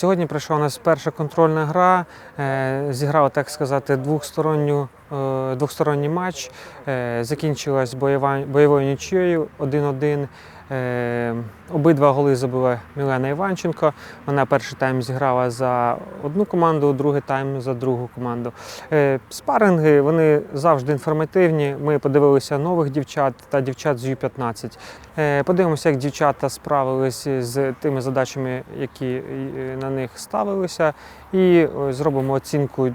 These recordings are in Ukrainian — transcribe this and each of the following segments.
Сьогодні прийшла у нас перша контрольна гра. зіграв, так сказати, двохсторонню, е, двохсторонній матч. Е, Закінчилась бойовою нічією 1-1. Е, Обидва голи забила Мілена Іванченко. Вона перший тайм зіграла за одну команду, другий тайм за другу команду. Спаринги вони завжди інформативні. Ми подивилися нових дівчат та дівчат з Ю-15. Е, Подивимося, як дівчата справилися з тими задачами, які на них ставилися, і зробимо оцінку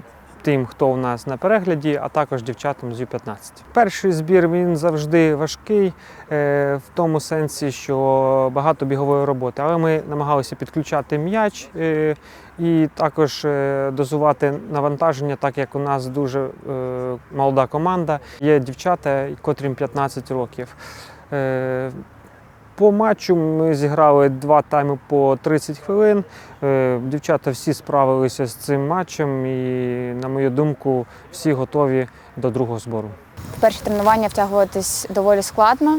тим, хто у нас на перегляді, а також дівчатам з Ю-15. Перший збір він завжди важкий е, в тому сенсі, що багато бігової роботи, але ми намагалися підключати м'яч е, і також е, дозувати навантаження, так як у нас дуже молода команда. Є дівчата, котрим 15 років. По матчу ми зіграли два тайми по 30 хвилин. Е, Дівчата всі справилися з цим матчем, і, на мою думку, всі готові до другого збору. В перші тренування втягуватись доволі складно,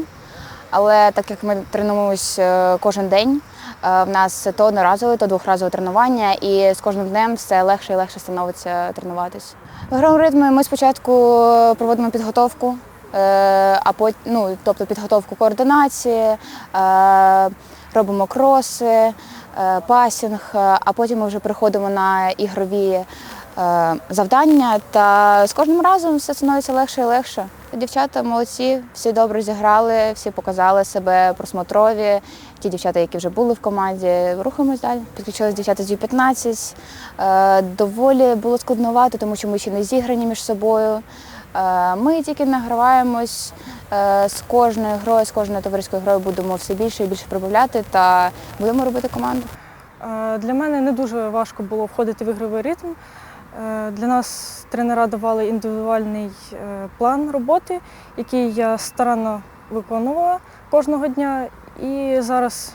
але так як ми тренуємось е, кожен день, е, в нас то одноразове, то двохразове тренування, і з кожним днем все легше і легше становиться тренуватись. В ігровому ритмі ми спочатку проводимо підготовку, а потім, ну, тобто підготовку координації, е, робимо кроси, е, пасінг, е, а потім ми вже приходимо на ігрові е, завдання. Та з кожним разом все становиться легше і легше. Дівчата молодці, всі добре зіграли, всі показали себе просмотрові. Ті дівчата, які вже були в команді, рухаємось далі. Підключились дівчата з Ю-15. Е, Доволі було складновато, тому що ми ще не зіграні між собою. Е, Ми тільки награваємось е, з кожною грою, з кожною товариською грою будемо все більше і більше прибавляти та будемо робити команду. Е, Для мене не дуже важко було входити в ігровий ритм. Для нас тренера давали індивідуальний план роботи, який я старанно виконувала кожного дня. І зараз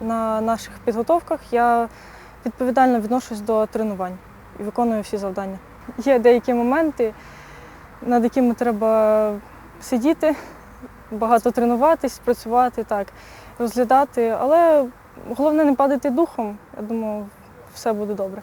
на наших підготовках я відповідально відношусь до тренувань і виконую всі завдання. Є деякі моменти, над якими треба сидіти, багато тренуватись, працювати, так, розглядати, але головне не падати духом. Я думаю, все буде добре.